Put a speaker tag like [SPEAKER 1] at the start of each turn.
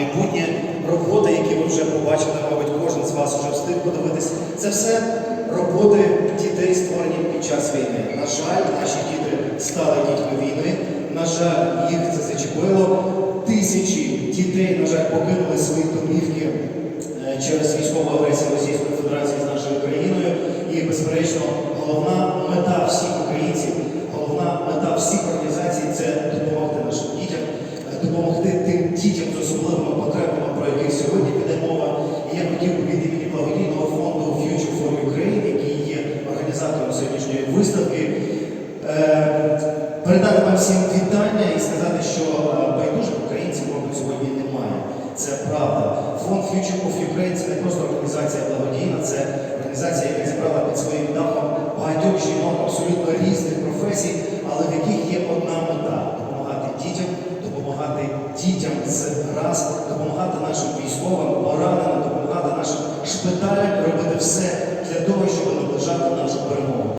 [SPEAKER 1] майбутнє, роботи, які ви вже побачили, мабуть, кожен з вас вже встиг подивитись. Це все роботи дітей, створені під час війни. На жаль, наші діти стали дітьми війни. На жаль, їх це зачепило. Тисячі дітей, на жаль, покинули свої домівки е, через військову агресію Російської Федерації з нашою країною. І, безперечно, головна мета всіх українців, головна мета всіх організацій це допомогти нашим дітям, е, допомогти тим дітям виставки, е, передати вам всім вітання і сказати, що е, байдужих українців, мабуть, сьогодні немає. Це правда. Фонд Future of Ukraine це не просто організація благодійна, це організація, яка зібрала під своїм дахом багатьох жінок абсолютно різних професій, але в яких є одна мета допомагати дітям, допомагати дітям з раз, допомагати нашим військовим, пораненим, допомагати нашим шпиталям, робити все